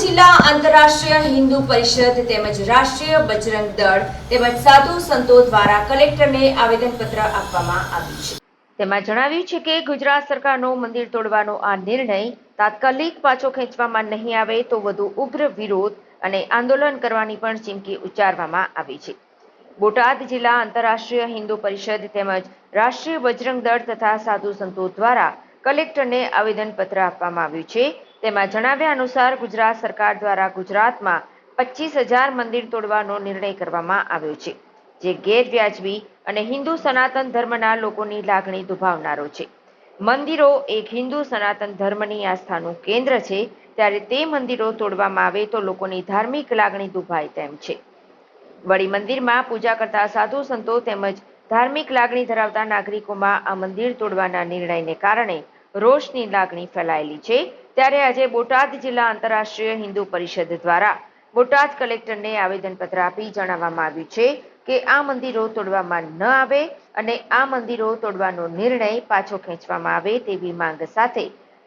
જિલ્લા આંતરરાષ્ટ્રીય હિન્દુ પરિષદ તેમજ રાષ્ટ્રીય બજરંગ દળ તેમજ સાધુ સંતો દ્વારા કલેક્ટરને આવેદનપત્ર આપવામાં આવ્યું છે. તેમાં જણાવ્યું છે કે ગુજરાત સરકારનો મંદિર તોડવાનો આ નિર્ણય તાત્કાલિક પાછો ખેંચવામાં નહીં આવે તો વધુ ઉગ્ર વિરોધ અને આંદોલન કરવાની પણ ચીમકી ઉચ્ચારવામાં આવી છે. બોટાદ જિલ્લા આંતરરાષ્ટ્રીય હિન્દુ પરિષદ તેમજ રાષ્ટ્રીય બજરંગ દળ તથા સાધુ સંતો દ્વારા કલેક્ટરને આવેદનપત્ર આપવામાં આવ્યું છે. તેમાં જણાવ્યા અનુસાર ગુજરાત સરકાર દ્વારા ગુજરાતમાં પચીસ હજાર મંદિર તોડવાનો નિર્ણય કરવામાં આવ્યો છે, જે ગેરવ્યાજબી અને હિન્દુ સનાતન ધર્મના લોકોની લાગણી દુભાવનારો છે. મંદિરો એક હિન્દુ સનાતન ધર્મની આસ્થાનું કેન્દ્ર છે, ત્યારે તે મંદિરો તોડવામાં આવે તો લોકોની ધાર્મિક લાગણી દુભાય તેમ છે. વળી મંદિરમાં પૂજા કરતા સાધુ સંતો તેમજ ધાર્મિક લાગણી ધરાવતા નાગરિકોમાં આ મંદિર તોડવાના નિર્ણયને કારણે રોષની લાગણી ફેલાયેલી છે. ત્યારે આજે બોટાદ જિલ્લા આંતરરાષ્ટ્રીય હિન્દુ પરિષદ દ્વારા બોટાદ કલેક્ટરને આવેદનપત્ર આપી જણાવવામાં આવ્યું છે કે આ મંદિરો તોડવામાં ન આવે અને આ મંદિરો તોડવાનો નિર્ણય પાછો ખેંચવામાં આવે તેવી માંગ સાથે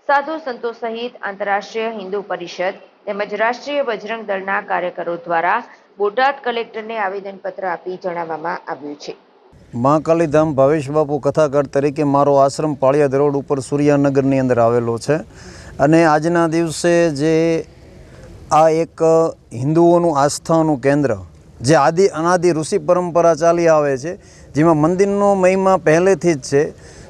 સાધુ સંતો સહિત આંતરરાષ્ટ્રીય હિન્દુ પરિષદ તેમજ રાષ્ટ્રીય બજરંગ દળના કાર્યકરો દ્વારા બોટાદ કલેક્ટરને આવેદનપત્ર આપી જણાવવામાં આવ્યું છે. મહાકાલી ધામ ભાવેશ બાપુ કથાકાર તરીકે મારો આશ્રમ પાળિયાદ રોડ ઉપર સૂર્યાનગરની અંદર આવેલો છે. અને આજના દિવસે જે આ એક હિન્દુઓનું આસ્થાનું કેન્દ્ર, જે આદિ અનાદિ ઋષિ પરંપરા ચાલી આવે છે, જેમાં મંદિરનો મહિમા પહેલેથી જ છે.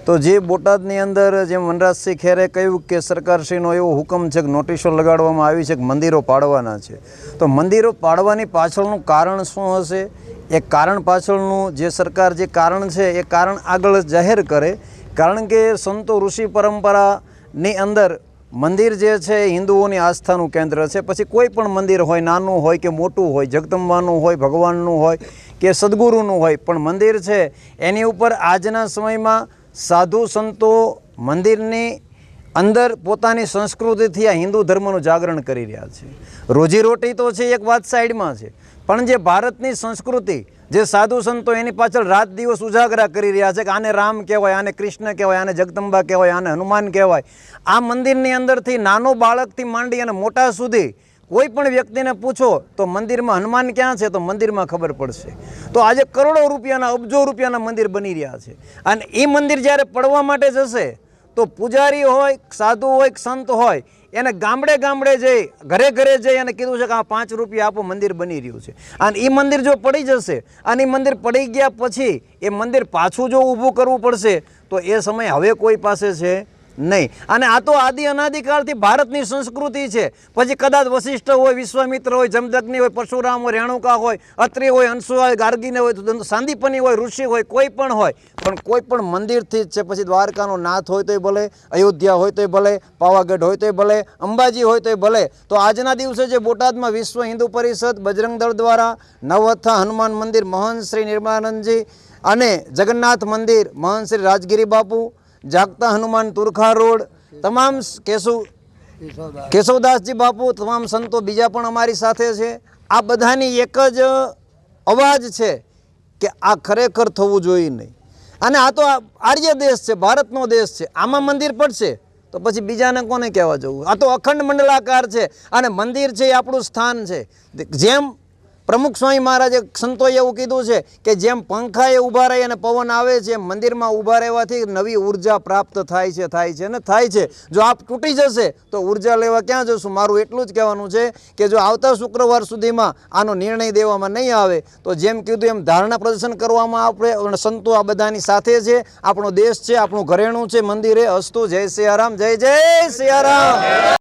તો જે બોટાદની અંદર જેમ વનરાજસિંહ ખેરે કહ્યું કે સરકારશ્રીનો એવો હુકમ છે કે નોટિસો લગાડવામાં આવી છે કે મંદિરો પાડવાના છે. તો મંદિરો પાડવાની પાછળનું કારણ શું હશે? એ કારણ પાછળનું જે સરકાર જે કારણ છે, એ કારણ આગળ જાહેર કરે. કારણ કે સંતો ઋષિ પરંપરાની અંદર મંદિર જે છે હિન્દુઓની આસ્થાનું કેન્દ્ર છે. પછી કોઈ પણ મંદિર હોય, નાનું હોય કે મોટું હોય, જગદંબાનું હોય, ભગવાનનું હોય કે સદગુરુનું હોય, પણ મંદિર છે, એની ઉપર આજના સમયમાં સાધુ સંતો મંદિરની અંદર પોતાની સંસ્કૃતિથી આ હિન્દુ ધર્મનું જાગરણ કરી રહ્યા છે. રોજીરોટી તો છે એક વાત સાઈડમાં છે, પણ જે ભારતની સંસ્કૃતિ, જે સાધુ સંતો એની પાછળ રાત દિવસ ઉજાગરા કરી રહ્યા છે કે આને રામ કહેવાય, આને કૃષ્ણ કહેવાય, આને જગદંબા કહેવાય, આને હનુમાન કહેવાય. આ મંદિરની અંદરથી નાનો બાળકથી માંડી અને મોટા સુધી કોઈ પણ વ્યક્તિને પૂછો તો મંદિરમાં હનુમાન ક્યાં છે તો મંદિરમાં ખબર પડશે. તો આજે કરોડો રૂપિયાના, અબજો રૂપિયાના મંદિર બની રહ્યા છે. અને એ મંદિર જ્યારે પડવા માટે જશે તો પૂજારી હોય, સાધુ હોય સંત હોય, એને ગામડે ગામડે જઈ, ઘરે ઘરે જઈ અને કીધું છે કે આ પાંચ રૂપિયા આપો, મંદિર બની રહ્યું છે. અને એ મંદિર જો પડી જશે, અને એ મંદિર પડી ગયા પછી એ મંદિર પાછું જો ઊભું કરવું પડશે, તો એ સમય હવે કોઈ પાસે છે? નહીં. અને આ તો આદિ અનાદિકાળથી ભારતની સંસ્કૃતિ છે. પછી કદાચ વશિષ્ઠ હોય, વિશ્વામિત્ર હોય, જમદગ્નિ હોય, પરશુરામ હોય, રેણુકા હોય, અત્રિ હોય અંશુ હોય ગાર્ગીને હોય સાંદીપની હોય, ઋષિ હોય, કોઈ પણ હોય. પણ કોઈ પણ મંદિરથી જ છે, પછી દ્વારકાનો નાથ હોય તોય ભલે, અયોધ્યા હોય તોય ભલે, પાવાગઢ હોય તોય ભલે, અંબાજી હોય તોય ભલે. તો આજના દિવસે જે બોટાદમાં વિશ્વ હિન્દુ પરિષદ, બજરંગ દળ દ્વારા નવથા હનુમાન મંદિર, મહંત શ્રી નિર્માનંદજી અને જગન્નાથ મંદિર, મહંત શ્રી રાજગીરી બાપુ જાગતા હનુમાન તુરખા રોડ તમામ કેશવ કેશવદાસજી બાપુ તમામ સંતો બીજા પણ અમારી સાથે છે. આ બધાની એક જ અવાજ છે કે આ ખરેખર થવું જોઈએ નહીં. અને આ તો આર્ય દેશ છે ભારતનો દેશ છે. આમાં મંદિર પડશે તો પછી બીજાને કોને કહેવા જવું? આ તો અખંડ મંડળાકાર છે અને મંદિર છે એ આપણું સ્થાન છે. જેમ પ્રમુખ સ્વામી મહારાજે સંતોએ એવું કીધું છે કે જેમ પંખાએ ઊભા રહી અને પવન આવે છે મંદિરમાં ઊભા રહેવાથી નવી ઊર્જા પ્રાપ્ત થાય છે થાય છે અને થાય છે. જો આપ તૂટી જશે, તો ઊર્જા લેવા ક્યાં જશું? મારું એટલું જ કહેવાનું છે કે જો આવતા શુક્રવાર સુધીમાં આનો નિર્ણય દેવામાં નહીં આવે, તો જેમ કીધું એમ ધારણા પ્રદર્શન કરવામાં આપણે સંતો આ બધાની સાથે છે. આપણો દેશ છે, આપણું ઘરેણું છે, મંદિરે અસ્તુ. જય સિયારામ જય જય સિયારામ